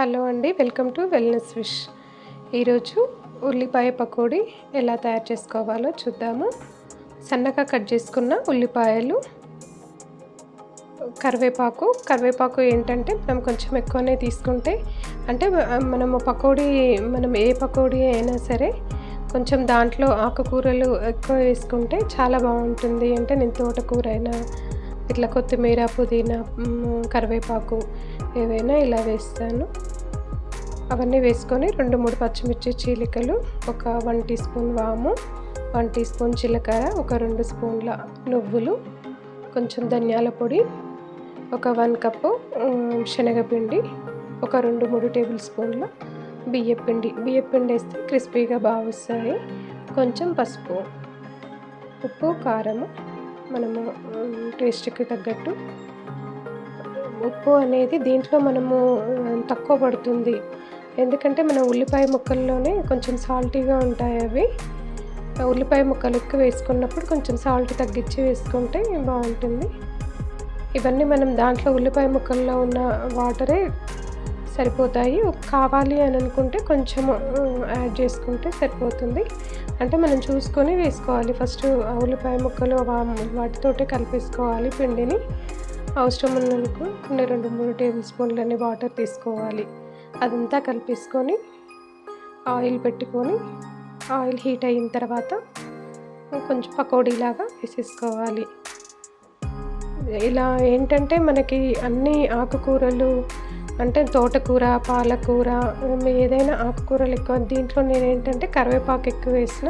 Hello అండి welcome to wellness wish. ఈరోజు ఉల్లిపాయ పకోడీ ఎలా తయారు చేసుకోవాలో చూద్దాము. సన్నగా కట్ చేసుకున్న ఉల్లిపాయలు కరివేపాకు. కరివేపాకు ఏంటంటే మనం కొంచెం ఎక్కువనే తీసుకుంటే అంటే మనము పకోడీ మనం ఏ పకోడీ అయినా సరే కొంచెం దాంట్లో ఆకుకూరలు ఎక్కువ వేసుకుంటే చాలా బాగుంటుంది. అంటే నేను తోటకూర అయినా ఇట్లా కొత్తిమీర పుదీనా కరివేపాకు ఏవైనా ఇలా వేస్తాను. అవన్నీ వేసుకొని రెండు మూడు పచ్చిమిర్చి చీలికలు ఒక వన్ టీ స్పూన్ వాము వన్ టీ స్పూన్ జీలకర్ర ఒక రెండు స్పూన్ల నువ్వులు కొంచెం ధనియాల పొడి ఒక వన్ కప్పు శనగపిండి ఒక రెండు మూడు టేబుల్ స్పూన్ల బియ్యపిండి. బియ్యపిండి వేస్తే క్రిస్పీగా బాగా వస్తాయి కొంచెం పసుపు ఉప్పు కారము మనము టేస్ట్కి తగ్గట్టు. ఉప్పు అనేది దీంట్లో మనము తక్కువ పడుతుంది. ఎందుకంటే మన ఉల్లిపాయ ముక్కల్లోనే కొంచెం సాల్టీగా ఉంటాయి అవి. ఉల్లిపాయ ముక్కలు ఎక్కువ వేసుకున్నప్పుడు కొంచెం సాల్ట్ తగ్గించి వేసుకుంటే బాగుంటుంది. ఇవన్నీ మనం దాంట్లో ఉల్లిపాయ ముక్కల్లో ఉన్న వాటరే సరిపోతాయి. కావాలి అని అనుకుంటే కొంచెం యాడ్ చేసుకుంటే సరిపోతుంది. అంటే మనం చూసుకొని వేసుకోవాలి. ఫస్ట్ ఆ ఉల్లిపాయ ముక్కలు వా- వాటితోటే కలిపేసుకోవాలి పిండిని. అవసరం ఉన్నందుకు కొన్ని రెండు మూడు టేబుల్ స్పూన్లని వాటర్ తీసుకోవాలి. అదంతా కలిపేసుకొని ఆయిల్ పెట్టుకొని ఆయిల్ హీట్ అయిన తర్వాత కొంచెం పకోడీలాగా వేసేసుకోవాలి. ఇలా ఏంటంటే మనకి అన్ని ఆకుకూరలు అంటే తోటకూర పాలకూర ఏదైనా ఆకుకూరలు ఎక్కువ. దీంట్లో నేను ఏంటంటే కరివేపాకు ఎక్కువ వేసిన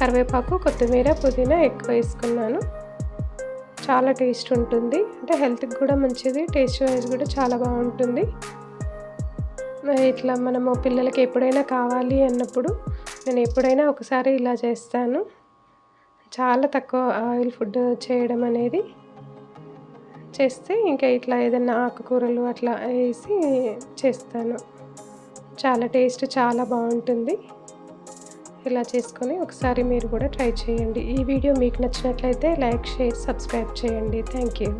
కరివేపాకు కొత్తిమీర పుదీనా ఎక్కువ వేసుకున్నాను. చాలా టేస్ట్ ఉంటుంది. అంటే హెల్త్కి కూడా మంచిది టేస్ట్ వైజ్ కూడా చాలా బాగుంటుంది. ఇట్లా మనము పిల్లలకి ఎప్పుడైనా కావాలి అన్నప్పుడు నేను ఎప్పుడైనా ఒకసారి ఇలా చేస్తాను. చాలా తక్కువ ఆయిల్ ఫుడ్ చేయడం అనేది చేస్తే ఇంకా ఇట్లా ఏదైనా ఆకుకూరలు అట్లా వేసి చేస్తాను. చాలా టేస్ట్ చాలా బాగుంటుంది. ఇలా చేసుకొని ఒకసారి మీరు కూడా ట్రై చేయండి. ఈ వీడియో మీకు నచ్చినట్లయితే లైక్ షేర్ సబ్స్క్రైబ్ చేయండి. Thank you.